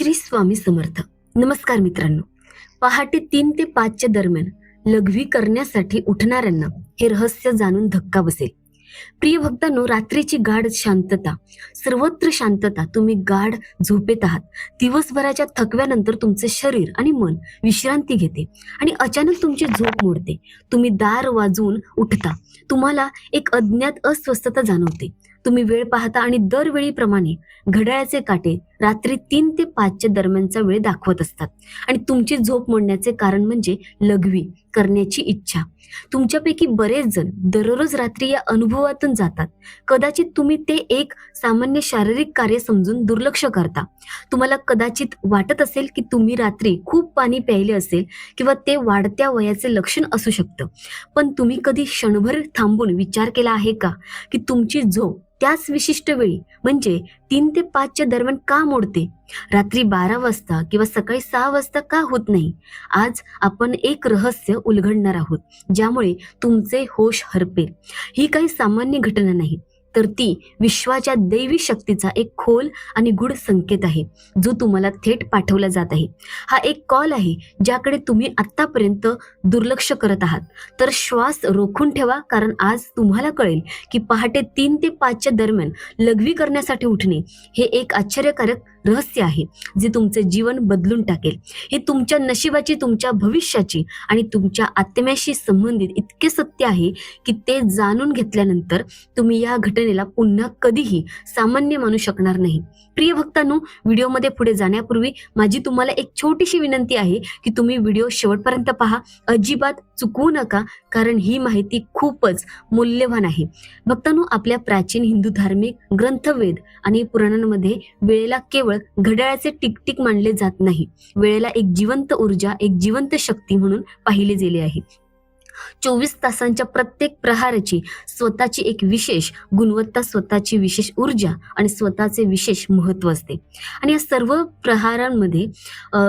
श्री स्वामी समर्थ. नमस्कार मित्रांनो. पहाटे तीन ते पाचच्या दरम्यान लघवी करण्यासाठी उठणाऱ्यांना हे रहस्य जाणून धक्का बसेल. प्रिय भक्तांनो रात्रीची गाढ शांतता सर्वत्र शांतता तुम्ही गाढ झोपेत आहात. दिवसभराच्या थकव्यानंतर तुमचे शरीर आणि मन विश्रांती घेते आणि अचानक तुमची झोप मोडते. तुम्ही दार वाजवून उठता. तुम्हाला एक अज्ञात अस्वस्थता जाणवते. तुम्ही वेळ पाहता आणि दरवेळीप्रमाणे घड्याळाचे काटे रात्री तीन ते पाचच्या दरम्यानचा वेळ दाखवत असतात. आणि तुमची झोप मोडण्याचे कारण म्हणजे लघवी करण्याची इच्छा. तुमच्यापैकी बरेच जण दररोज रात्री या अनुभवातून जातात. कदाचित तुम्ही ते एक सामान्य शारीरिक कार्य समजून दुर्लक्ष करता. तुम्हाला कदाचित वाटत असेल की तुम्ही रात्री खूप पाणी प्यायले असेल किंवा ते वाढत्या वयाचे लक्षण असू शकतं. पण तुम्ही कधी क्षणभर थांबून विचार केला आहे का? की तुमची झोप त्याच विशिष्ट वेळी म्हणजे तीन ते पाचच्या दरम्यान का मोडते? रात्री बारा वाजता किंवा सकाळी सहा वाजता का होत नाही? आज आपण एक रहस्य उलगडणार आहोत ज्यामुळे तुमचे होश हरपेल. ही काही सामान्य घटना नाही. तर ती विश्वाच्या दैवी शक्तीचा एक खोल आणि गुढ संकेत आहे जो तुम्हाला थेट पाठवला जात आहे. हा एक कॉल आहे ज्याकडे तुम्ही आत्तापर्यंत दुर्लक्ष करत आहात. तर श्वास रोखून ठेवा कारण आज तुम्हाला कळेल की पहाटे तीन ते पाचच्या दरम्यान लघवी करण्यासाठी उठणे हे एक आश्चर्यकारक रहस्य आहे जे तुमचे जीवन बदलून टाकेल. हे तुमच्या नशिबाची तुमच्या भविष्याची आणि तुमच्या आत्म्याशी संबंधित इतके सत्य आहे की ते जाणून घेतल्यानंतर तुम्ही या घटनेला पुन्हा कधीही सामान्य मानू शकणार नाही. प्रिय भक्तांनो व्हिडिओमध्ये पुढे जाण्यापूर्वी माझी तुम्हाला एक छोटीशी विनंती आहे की तुम्ही व्हिडिओ शेवटपर्यंत पहा. अजिबात चुकवू नका कारण ही माहिती खूपच मूल्यवान आहे. भक्तांनो आपल्या प्राचीन हिंदू धार्मिक ग्रंथवेद आणि पुराणांमध्ये वेळेला केवळ घड्याळाचे टिकटिक मानले जात नाही. वेळेला एक जिवंत ऊर्जा एक जिवंत शक्ती म्हणून पाहिले गेले आहे. चोवीस तासांच्या प्रत्येक प्रहाराची स्वतःची एक विशेष गुणवत्ता स्वतःची विशेष ऊर्जा आणि स्वतःचे विशेष महत्त्व असते. आणि या सर्व प्रहारांमध्ये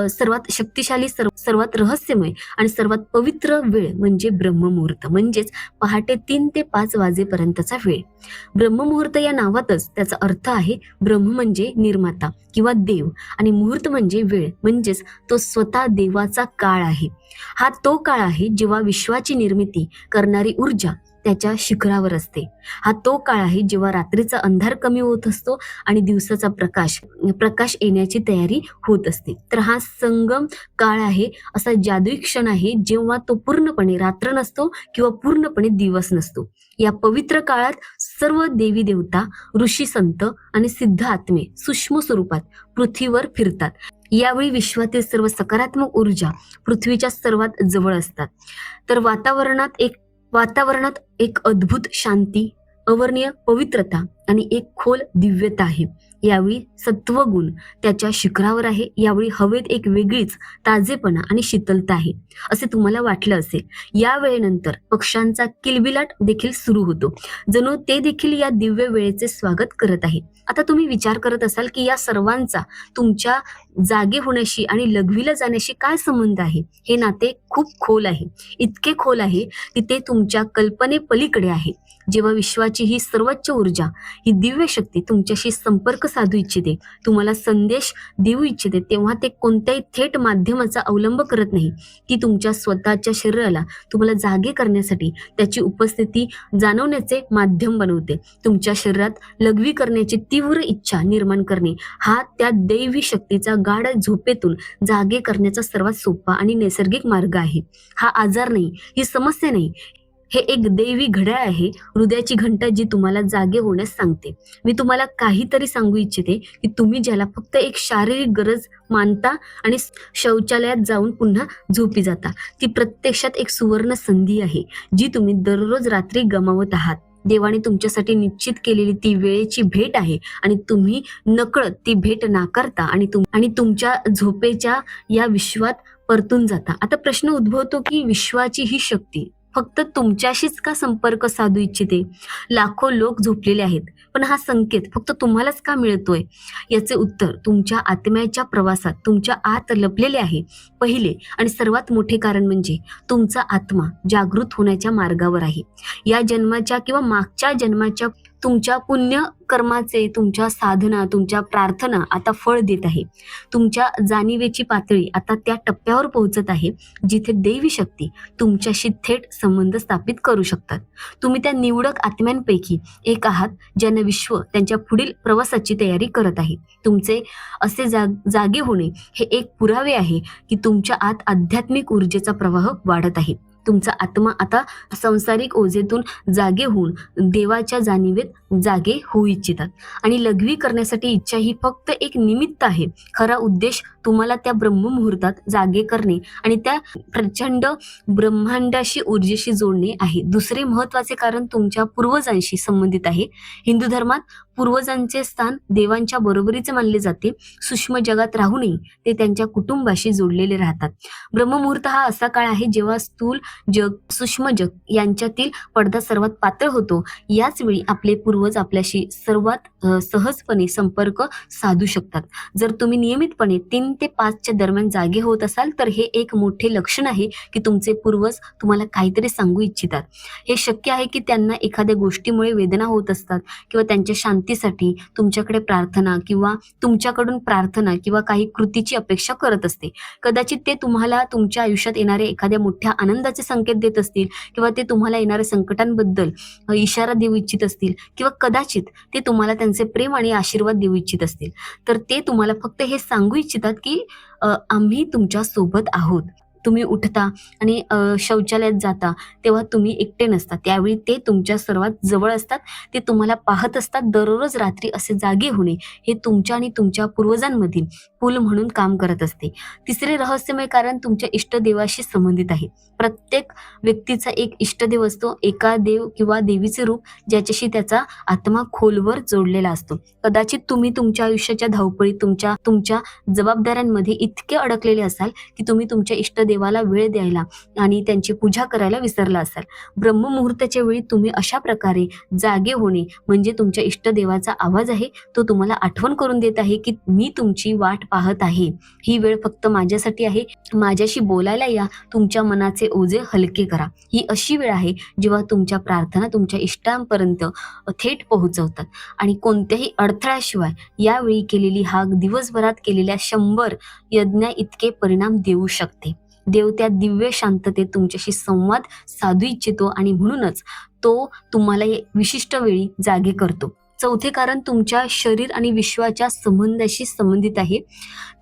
सर्वात शक्तिशाली सर्व सर्वात रहस्यमय आणि सर्वात पवित्र वेळ म्हणजे ब्रह्ममुहूर्त म्हणजेच पहाटे तीन ते पाच वाजेपर्यंतचा वेळ. ब्रह्ममुहूर्त या नावातच त्याचा अर्थ आहे ब्रह्म म्हणजे निर्माता किंवा देव आणि मुहूर्त म्हणजे वेळ म्हणजेच तो स्वतः देवाचा काळ आहे. हा तो काळ आहे जेव्हा विश्वाची निर्मिती करणारी ऊर्जा त्याच्या शिखरावर असते. हा तो काळ आहे जेव्हा रात्रीचा अंधार कमी होत असतो आणि दिवसाचा प्रकाश प्रकाश येण्याची तयारी होत असते. तर हा संगम काळ आहे असा जादुई क्षण आहे जेव्हा तो पूर्णपणे रात्र नसतो किंवा पूर्णपणे दिवस नसतो. या पवित्र काळात सर्व देवी देवता ऋषी संत आणि सिद्ध आत्मे सूक्ष्म स्वरूपात पृथ्वीवर फिरतात. यावेळी विश्वातील सर्व सकारात्मक ऊर्जा पृथ्वीच्या सर्वात जवळ असतात. तर वातावरणात एक वातावरणात एक अद्भुत शांती अवर्णीय पवित्रता आणि एक खोल दिव्यता आहे. यावेळी सत्वगुण त्याच्या शिखरावर आहे. यावेळी हवेत एक वेगळीच ताजेपणा आणि शीतलता आहे. असे तुम्हाला वाटलं असेल. या वेळेनंतर पक्ष्यांचा किलबिलाट देखील सुरू होतो. जणू ते देखील या दिव्य वेळेचे स्वागत करत आहे. आता तुम्ही विचार करत असाल की या सर्वांचा तुमच्या जागे होण्याशी आणि लघवीला जाण्याशी काय संबंध आहे? हे नाते खूप खोल आहे. इतके खोल आहे की ते तुमच्या कल्पनेपलीकडे आहे. जेव्हा विश्वाची ही सर्वोच्च ऊर्जा ही दिव्य शक्ती तुमच्याशी संपर्क साधू इच्छिते. तुम्हाला संदेश देऊ इच्छिते तेव्हा ते कोणत्याही थेट माध्यमाचा अवलंब करत नाही. ती तुमच्या स्वतःच्या शरीराला तुम्हाला जागे करण्यासाठी त्याची उपस्थिती जाणवण्याचे माध्यम बनवते. तुमच्या शरीरात लघवी करण्याची तीव्र इच्छा निर्माण करणे हा त्या दैवी शक्तीचा गाढ झोपेतून जागे करण्याचा सर्वात सोपा आणि नैसर्गिक मार्ग आहे. हा आजार नाही ही समस्या नाही हे एक देवी घड्याळ आहे. हृदयाची घंटा जी तुम्हाला जागे होण्यास सांगते. मी तुम्हाला काहीतरी सांगू इच्छिते की तुम्ही ज्याला फक्त एक शारीरिक गरज मानता आणि शौचालयात जाऊन पुन्हा झोपी जाता. ती प्रत्यक्षात एक सुवर्ण संधी आहे जी तुम्ही दररोज रात्री गमावत आहात. देवाने तुमच्यासाठी निश्चित केलेली ती वेळेची भेट आहे आणि तुम्ही नकळत ती भेट नाकारता आणि तुम आणि तुमच्या झोपेच्या या विश्वात परतून जाता. आता प्रश्न उद्भवतो की विश्वाची ही शक्ती फक्त तुमच्याशीच का संपर्क साधू इच्छिते? लाखो लोक झोपलेले आहेत. पण हा संकेत फक्त तुम्हालाच का मिळतोय? याचे उत्तर तुमच्या आत्म्याच्या प्रवासात तुमच्या आत लपलेले आहे. पहिले आणि सर्वात मोठे कारण म्हणजे तुमचा आत्मा जागृत होण्याच्या मार्गावर आहे. या जन्माच्या किंवा मागच्या जन्माच्या तुमच्या पुण्य कर्माचे तुमच्या साधना तुमच्या प्रार्थना आता फळ देत आहे. तुमच्या जाणीवेची पातळी आता त्या टप्प्यावर पोहोचत आहे जिथे दैवी शक्ती तुमच्याशी थेट संबंध स्थापित करू शकतात. तुम्ही त्या निवडक आत्म्यांपैकी एक आहात ज्यांना विश्व त्यांच्या पुढील प्रवासाची तयारी करत आहे. तुमचे असे जाग जागे होणे हे एक पुरावे आहे की तुमच्या आत आध्यात्मिक ऊर्जेचा प्रवाह वाढत आहे. तुमचा आत्मा आता संसारिक ओझेतून जागे होऊन देवाच्या जाणीवेत जागे होऊ इच्छितात. आणि लघवी करण्यासाठी इच्छा ही फक्त एक निमित्त आहे. खरा उद्देश तुम्हाला त्या ब्रह्ममुहूर्तात जागे करणे आणि त्या प्रचंड ब्रह्मांडाशी ऊर्जेशी जोडणे आहे. दुसरे महत्त्वाचे कारण तुमच्या पूर्वजांशी संबंधित आहे. हिंदू धर्मात पूर्वजांचे स्थान देवांच्या बरोबरीचे मानले जाते. सूक्ष्म जगात राहूनही ते त्यांच्या कुटुंबाशी जोडलेले राहतात. ब्रह्ममुहूर्त हा असा काळ आहे जेव्हा स्थूल जग सूक्ष्म जग यांच्यातील पडदा सर्वात पातळ होतो. याच वेळी आपले पूर्वज आपल्याशी सर्वात सहजपणे संपर्क साधू शकतात. जर तुम्ही नियमितपणे तीन ते पाचच्या दरम्यान जागे होत असाल तर हे एक मोठे लक्षण आहे की तुमचे पूर्वज तुम्हाला काहीतरी सांगू इच्छितात. हे शक्य आहे की त्यांना एखाद्या गोष्टीमुळे वेदना होत असतात किंवा त्यांच्या शांतीसाठी तुमच्याकडे प्रार्थना किंवा तुमच्याकडून प्रार्थना किंवा काही कृतीची अपेक्षा करत असते. कदाचित ते तुम्हाला तुमच्या आयुष्यात येणाऱ्या एखाद्या मोठ्या आनंदाचे संकेत देत असतील किंवा ते तुम्हाला येणाऱ्या संकटांबद्दल इशारा देऊ इच्छित असतील किंवा कदाचित ते तुम्हाला त्यांचे प्रेम आणि आशीर्वाद देऊ इच्छित असतील. तर ते तुम्हाला फक्त हे सांगू इच्छितात की आम्ही तुमच्यासोबत आहोत. तुम्ही उठता आणि शौचालयात जाता तेव्हा तुम्ही एकटे नसता. त्यावेळी ते तुमच्या सर्वात जवळ असतात. ते तुम्हाला पाहत असतात दररोज रात्री असे जागे होणे. हे तुमच्या आणि तुमच्या पूर्वजांमधील पूल म्हणून काम करत असते. तिसरे रहस्यमय कारण तुमच्या इष्टदेवाशी संबंधित आहे. प्रत्येक व्यक्तीचा एक इष्टदेव असतो. एका देव किंवा देवीचे रूप ज्याच्याशी त्याचा आत्मा खोलवर जोडलेला असतो. कदाचित तुम्ही तुमच्या आयुष्याच्या धावपळीत तुमच्या तुमच्या जबाबदाऱ्यांमध्ये इतके अडकलेले असाल की तुम्ही तुमच्या देवाला वेळ द्यायला आणि त्यांची पूजा करायला विसरला असाल. ब्रह्ममुहूर्ताच्या वेळी तुम्ही अशा प्रकारे जागे होणे म्हणजे तुमच्या इष्टदेवाचा आवाज आहे तो तुम्हाला आठवण करून देत आहे की मी तुमची वाट पाहत आहे. ही वेळ फक्त माझ्यासाठी आहे. माझ्याशी बोलायला या. तुमच्या मनाचे ओझे हलके करा. ही अशी वेळ आहे जेव्हा तुमच्या प्रार्थना तुमच्या इष्टांपर्यंत थेट पोहोचवतात. आणि कोणत्याही अडथळ्याशिवाय यावेळी केलेली हाक दिवसभरात केलेल्या शंभर यज्ञा इतके परिणाम देऊ शकते. देव त्या दिव्य शांततेत तुमच्याशी संवाद साधू इच्छितो आणि म्हणूनच तो तुम्हाला विशिष्ट वेळी जागे करतो. चौथे कारण तुमच्या शरीर आणि विश्वाच्या संबंधाशी संबंधित आहे.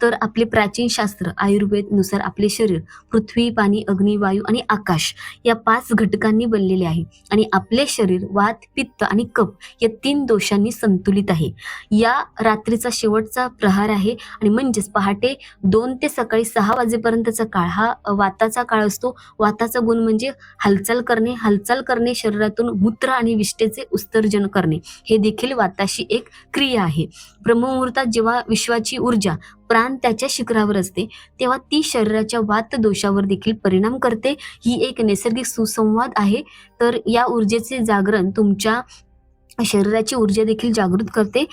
तर आपले प्राचीन शास्त्र आयुर्वेदनुसार आपले शरीर पृथ्वी पाणी अग्नी वायू आणि आकाश या पाच घटकांनी बनलेले आहे. आणि आपले शरीर वात पित्त आणि कप या तीन दोषांनी संतुलित आहे. या रात्रीचा शेवटचा प्रहार आहे आणि म्हणजेच पहाटे दोन ते सकाळी सहा वाजेपर्यंतचा काळ हा वाताचा काळ असतो. वाताचा गुण म्हणजे हालचाल करणे हालचाल करणे शरीरातून मूत्र आणि विष्ठेचे उत्सर्जन करणे. हे देखील वाताशी एक क्रिया आहे. ब्रह्ममुहूर्तात जेव्हा विश्वाची ऊर्जा प्राण त्याच्या शिखरावर असते तेव्हा ती शरीराच्या वात दोषावर देखील परिणाम करते. ही एक नैसर्गिक सुसंवाद आहे. तर या ऊर्जेचे जागरण तुमच्या शरीराची ऊर्जा देखील जागृत करते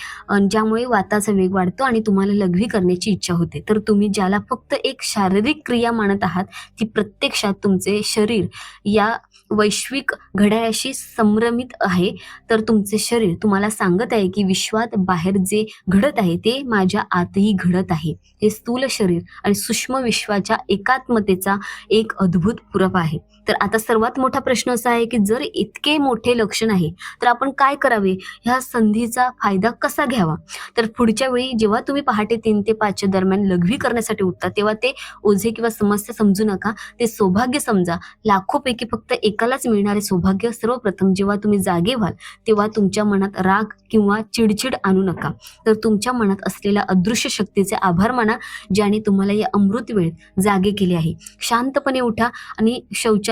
ज्यामुळे वाताचा वेग वाढतो आणि तुम्हाला लघवी करण्याची इच्छा होते. तर तुम्ही ज्याला फक्त एक शारीरिक क्रिया मानत आहात ती प्रत्यक्षात तुमचे शरीर या वैश्विक घड्याळाशी संभ्रमित आहे. तर तुमचे शरीर तुम्हाला सांगत आहे की विश्वात बाहेर जे घडत आहे ते माझ्या आतही घडत आहे. हे स्थूल शरीर आणि सूक्ष्म विश्वाच्या एकात्मतेचा एक अद्भुत पुरावा आहे. तर आता सर्वात मोठा प्रश्न असा आहे की जर इतके मोठे लक्षण आहे तर आपण काय करावे? ह्या संधीचा फायदा कसा घ्यावा? तर पुढच्या वेळी जेव्हा तुम्ही पहाटे तीन ते पाचच्या दरम्यान लघवी करण्यासाठी उठता तेव्हा ते ओझे किंवा समस्या समजू नका ते सौभाग्य समजा. लाखोपैकी फक्त एकालाच मिळणारे सौभाग्य सर्वप्रथम जेव्हा तुम्ही जागे व्हाल तेव्हा तुमच्या मनात राग किंवा चिडचिड आणू नका. तर तुमच्या मनात असलेल्या अदृश्य शक्तीचे आभार माना ज्याने तुम्हाला या अमृत वेळेत जागे केले आहे. शांतपणे उठा आणि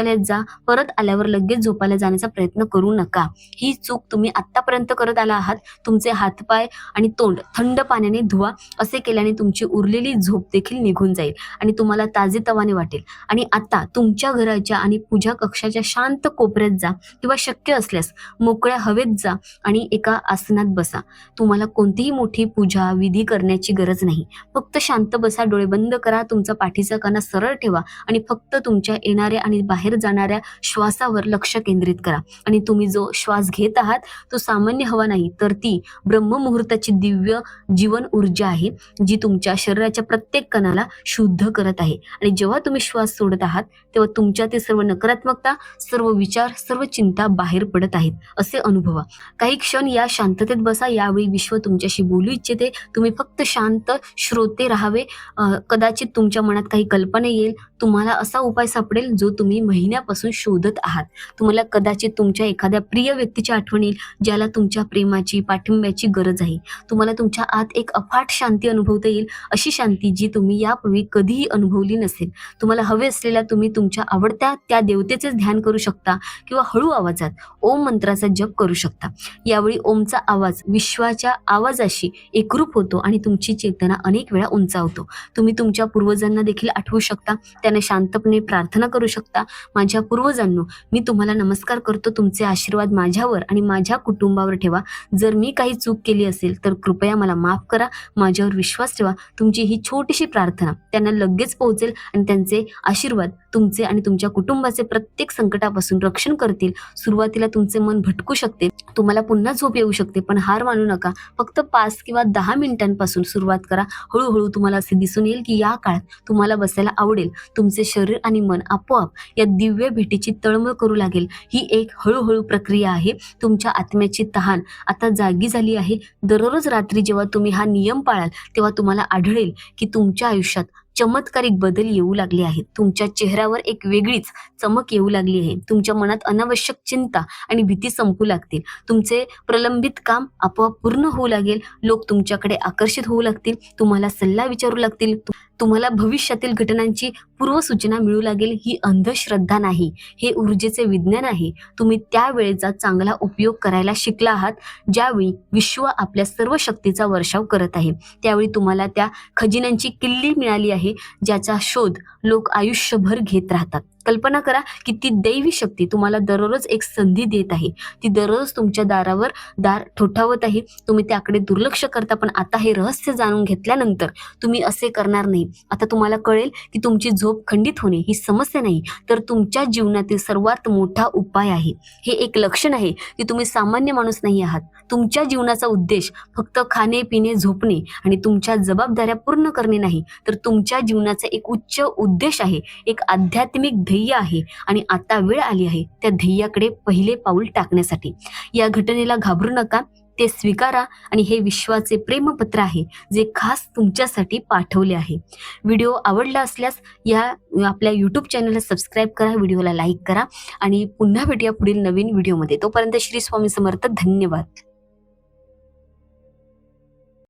शौचालयात जा परत आल्यावर लगेच झोपायला जाण्याचा प्रयत्न करू नका. ही चूक तुम्ही आतापर्यंत करत आला आहात तुमचे हातपाय आणि तोंड थंड पाण्याने धुवा असे केल्याने तुमची उरलेली झोप देखील निघून जाईल आणि तुम्हाला ताजेतवाने वाटेल. आणि आता तुमच्या घराच्या आणि पूजा कक्षाच्या शांत कोपऱ्यात जा किंवा शक्य असल्यास मोकळ्या हवेत जा आणि एका आसनात बसा. तुम्हाला कोणतीही मोठी पूजा विधी करण्याची गरज नाही. फक्त शांत बसा डोळे बंद करा तुमचा पाठीचा कणा सरळ ठेवा आणि फक्त तुमच्या येणाऱ्या आणि बाहेर जाणाऱ्या श्वासावर लक्ष केंद्रित करा. आणि तुम्ही जो श्वास घेत आहात तो सामान्य हवा नाही तर ती ब्रह्ममुहूर्ताची दिव्य जीवन ऊर्जा आहे जी तुमच्या शरीराच्या प्रत्येक कणाला शुद्ध करत आहे. आणि जेव्हा तुम्ही श्वास सोडत आहात तेव्हा तुमच्यातील सर्व नकारात्मकता सर्व विचार सर्व चिंता बाहेर पडत आहेत असे अनुभवा. काही क्षण या शांततेत बसा यावेळी विश्व तुमच्याशी बोलू इच्छिते. तुम्ही फक्त शांत श्रोते राहावे. अं, कदाचित तुमच्या मनात काही कल्पना येईल. तुम्हाला असा उपाय सापडेल जो तुम्ही महिन्यापासून शोधत आहात. तुम्हाला कदाचित तुमच्या एखाद्या प्रिय व्यक्तीची आठवण येईल ज्याला तुमच्या प्रेमाची पाठिंब्याची गरज आहे. तुम्हाला तुमच्या आत एक अफाट शांती अनुभवता येईल अशी शांती जी तुम्ही यापूर्वी कधीही अनुभवली नसेल. तुम्हाला हवे असलेल्या तुम्ही तुमच्या आवडत्या त्या देवतेचे ध्यान करू शकता किंवा हळू आवाजात ओम मंत्राचा जप करू शकता. यावेळी ओमचा आवाज विश्वाच्या आवाजाशी एकरूप होतो आणि तुमची चेतना अनेक वेळा उंचावतो. तुम्ही तुमच्या पूर्वजांना देखील आठवू शकता त्यांना शांतपणे प्रार्थना करू शकता. माझ्या पूर्वजांनो मी तुम्हाला नमस्कार करतो तुमचे आशीर्वाद माझ्यावर आणि माझ्या कुटुंबावर ठेवा. जर मी काही चूक केली असेल तर कृपया मला माफ करा माझ्यावर विश्वास ठेवा. तुमची ही छोटीशी प्रार्थना त्यांना लगेच पोहोचेल आणि त्यांचे आशीर्वाद तुमचे आणि तुमच्या कुटुंबाचे प्रत्येक संकटापासून रक्षण करतील. सुरुवातीला तुमचे मन भटकू शकते. तुम्हाला पुन्हा झोप येऊ शकते पण हार मानू नका. फक्त पाच किंवा दहा मिनिटांपासून सुरुवात करा. हळूहळू तुम्हाला असे दिसून येईल की या काळात तुम्हाला बसायला आवडेल. तुमचे शरीर आणि मन आपोआप या दिव्य भेटीची तळमळ करू लागेल. ही एक हळूहळू प्रक्रिया आहे. तुमच्या आत्म्याची तहान आता जागी झाली आहे. दररोज रात्री जेव्हा तुम्ही हा नियम पाळाल तेव्हा तुम्हाला आढळेल की तुमच्या आयुष्यात चमत्कारिक बदल येऊ लागले आहेत. तुमच्या चेहऱ्यावर एक वेगळीच चमक येऊ लागली आहे. तुमच्या मनात अनावश्यक चिंता आणि भीती संपू लागतील. तुमचे प्रलंबित काम आपोआप पूर्ण होऊ लागेल. लोक तुमच्याकडे आकर्षित होऊ लागतील. तुम्हाला सल्ला विचारू लागतील. तुम्हाला भविष्यातील घटनांची पूर्वसूचना मिळू लागेल ही अंधश्रद्धा नाही हे ऊर्जेचे विज्ञान आहे. तुम्ही त्या वेळेचा चांगला उपयोग करायला शिकला आहात ज्यावेळी विश्व आपल्या सर्व शक्तीचा वर्षाव करत आहे. त्यावेळी तुम्हाला त्या खजिन्यांची किल्ली मिळाली आहे ज्याचा शोध लोक आयुष्यभर घेत राहतात. कल्पना करा की ती दैवी शक्ती तुम्हाला दररोज एक संधी देत आहे. ती दररोज तुमच्या दारावर दार ठोठावत आहे. तुम्ही त्याकडे दुर्लक्ष करता पण आता हे रहस्य जाणून घेतल्यानंतर तुम्ही असे करणार नाही. आता तुम्हाला कळेल की तुमची झोप खंडित होणे ही समस्या नाही तर तुमच्या जीवनातील सर्वात मोठा उपाय आहे. हे एक लक्षण आहे की तुम्ही सामान्य माणूस नाही आहात. तुमच्या जीवनाचा उद्देश फक्त खाणे पिणे झोपणे आणि तुमच्या जबाबदाऱ्या पूर्ण करणे नाही तर तुमच्या जीवनाचा एक उच्च उद्देश आहे एक आध्यात्मिक ध्येय आहे आणि आता वेळ आली आहे त्या ध्येयाकडे पहिले पाऊल टाकण्यासाठी. या घटनेला घाबरू नका. ते स्वीकारा आणि हे विश्वाचे प्रेमपत्र आहे जे खास तुमच्यासाठी पाठवले आहे. व्हिडिओ आवडला असल्यास या आपल्या यूट्यूब चॅनलला सबस्क्राईब करा व्हिडिओला लाईक करा आणि पुन्हा भेटूया पुढील नवीन व्हिडिओमध्ये. तोपर्यंत श्री स्वामी समर्थ. धन्यवाद.